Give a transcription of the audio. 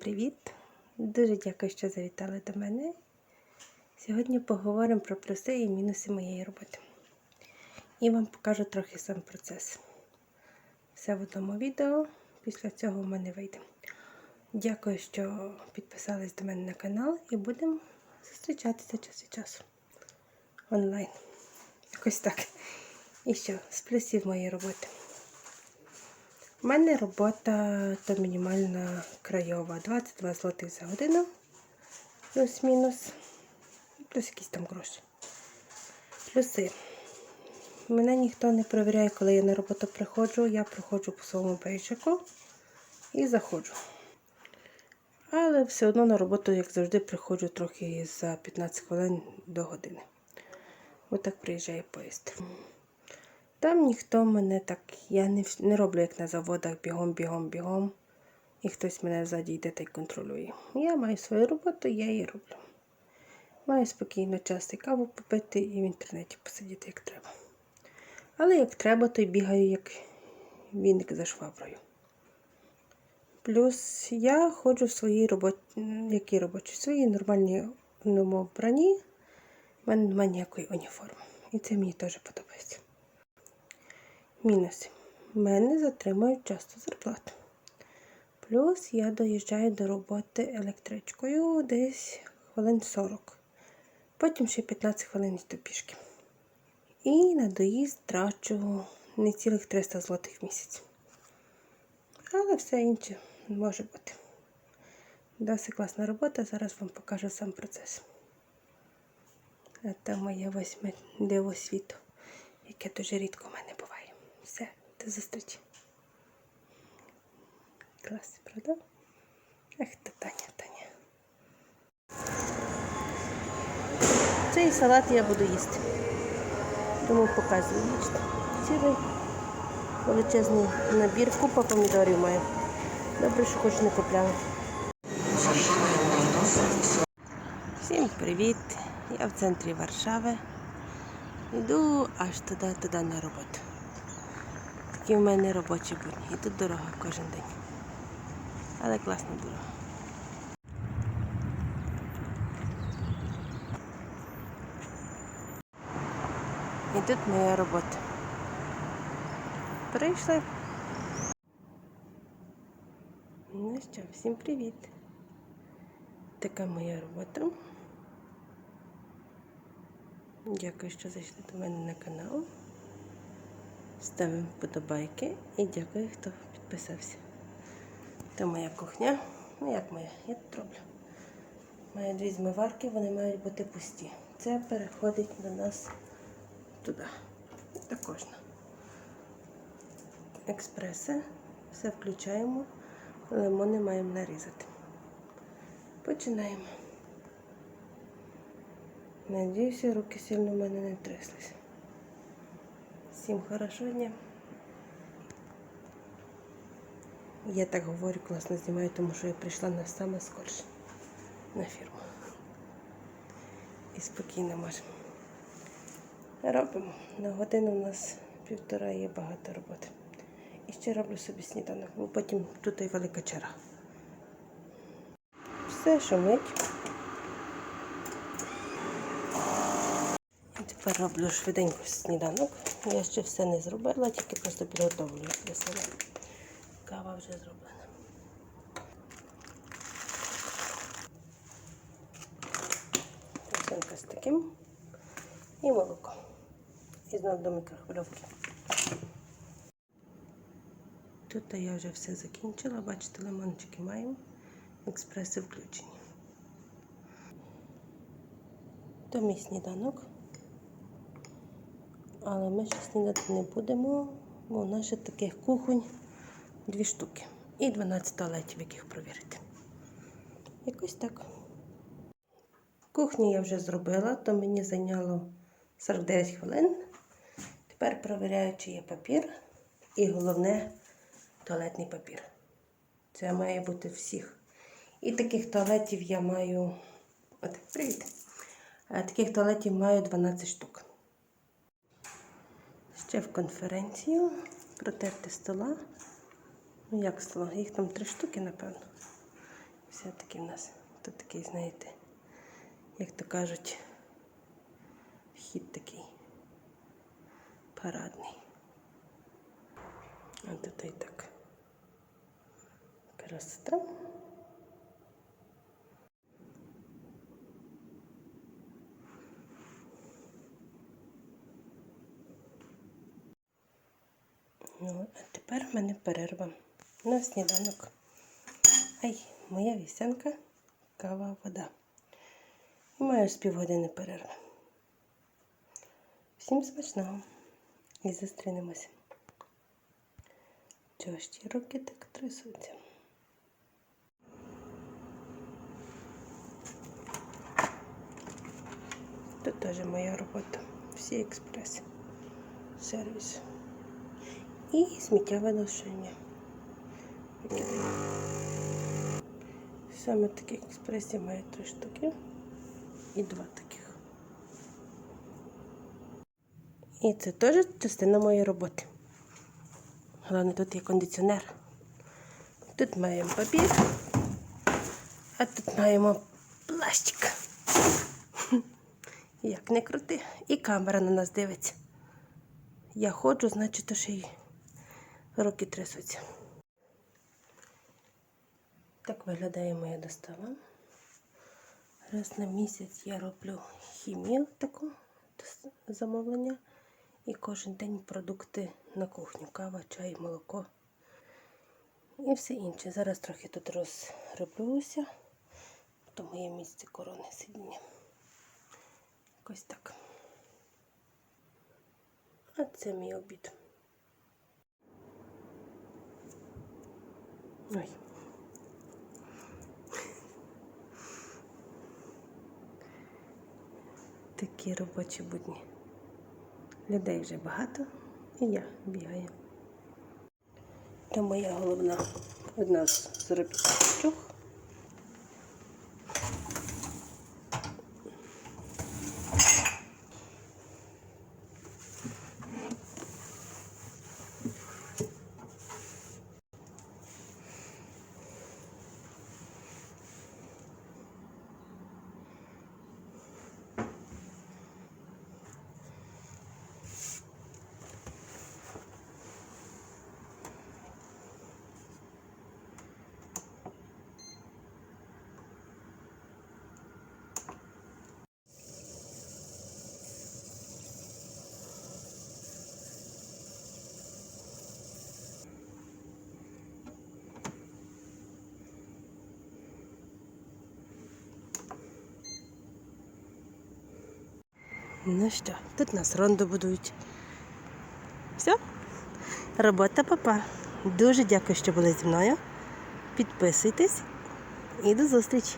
привіт! Дуже дякую, що завітали до мене. Сьогодні поговоримо про плюси і мінуси моєї роботи. І вам покажу трохи сам процес. Все в одному відео. Після цього в мене вийде. Дякую, що підписались до мене на канал і будемо зустрічатися час від часу онлайн. Якось так. І що, з плюсів моєї роботи. У мене робота то мінімальна крайова. 22 злотих за годину. Плюс-мінус. Плюс якісь там гроші. Плюси. Мене ніхто не перевіряє, коли я на роботу приходжу. Я приходжу по своєму бейджику і заходжу. Але все одно на роботу, як завжди, приходжу трохи за 15 хвилин до години. Отак приїжджає поїзд. Там ніхто мене так, я не, не роблю, як на заводах, бігом, бігом, бігом. І хтось мене ззаді йде та й контролює. Я маю свою роботу, я її роблю. Маю спокійно час і каву попити і в інтернеті посидіти, як треба. Але як треба, то й бігаю, як віник за шваброю. Плюс я ходжу в своїй роботі, які робочі, в своїй нормальній вбранні. У мене немає ніякої уніформи. І це мені теж подобається. Мінуси. Мене затримують часто зарплату. Плюс я доїжджаю до роботи електричкою десь хвилин 40. Потім ще 15 хвилин йду пішки. І на доїзд трачу не цілих 300 злотих в місяць. Але все інше може бути. Досить класна робота, зараз вам покажу сам процес. Це моє восьме диво світу, яке дуже рідко в мене до зустрічі. Клас, правда? Ах, та Таня, Таня. Цей салат я буду їсти. Тому показую. Бачите, цілий величезний набір, купа помідорів маю. Добре, що хоч не купляла. Всім привіт! Я в центрі Варшави. Йду аж туди, туди на роботу. Такі в мене робочі будні. І тут дорога кожен день. Але класна дорога. І тут моя робота. Прийшли. Ну що, всім привіт. Така моя робота. Дякую, що зайшли до мене на канал. Ставимо вподобайки і дякую, хто підписався. Це моя кухня. Ну як моя? Я тут роблю. Маю дві змиварки, вони мають бути пусті. Це переходить до нас туди. Також. Експреси. Все включаємо. Лимони маємо нарізати. Починаємо. Надіюся, руки сильно в мене не тряслися. Всім хорошого дня. Я так говорю, класно знімаю, тому що я прийшла на саме скорше на фірму. І спокійно можемо. Робимо. На годину у нас півтора є багато роботи. І ще роблю собі сніданок, бо потім тут і велика черга. Все шумить. І тепер роблю швиденько сніданок. Я ще все не зробила, тільки просто підготовлю для себе. Кава вже зроблена. Посинка з таким і молоко. І знову до мікрохвильовки. Тут я вже все закінчила. Бачите, лимончики маємо. Експреси включені. То мій сніданок. Але ми ще снідати не будемо, бо у нас ще таких кухонь дві штуки. І 12 туалетів, яких провірити. Якось так. Кухню я вже зробила, то мені зайняло 49 хвилин. Тепер провіряю, чи є папір. І головне туалетний папір. Це має бути всіх. І таких туалетів я маю. От, привіт. Е, Таких туалетів маю 12 штук. Ще в конференцію протерти стола. Ну, як стола? Їх там три штуки, напевно. Все Все-таки в нас тут такий, знаєте, як то кажуть, вхід такий парадний. А тут і так. Красота. Ну, а тепер в мене перерва на сніданок. Ай, моя вісянка, кава, вода. І маю з півгодини перерви. Всім смачного і зустрінемося. Чого ті руки так трясуться? Тут теж моя робота. Всі експреси. Сервіс. І сміття виношення. Викидаю. Саме таких експресів маю три штуки і два таких. І це теж частина моєї роботи. Головне, тут є кондиціонер. Тут маємо папір, а тут маємо пластик. Як не крути. І камера на нас дивиться. Я ходжу, значить, то ще й руки трясуться. Так виглядає моя достава. Раз на місяць я роблю хімію таку замовлення. І кожен день продукти на кухню. Кава, чай, молоко і все інше. Зараз трохи тут розроблюся. То моє місце корони сидіння. Якось так. А це мій обід. Ой. Такі робочі будні. Людей вже багато, і я бігаю. Це моя головна одна з заробітних. Ну що, тут нас рондо будують. Все? Робота папа. Дуже дякую, що були зі мною. Підписуйтесь і до зустрічі!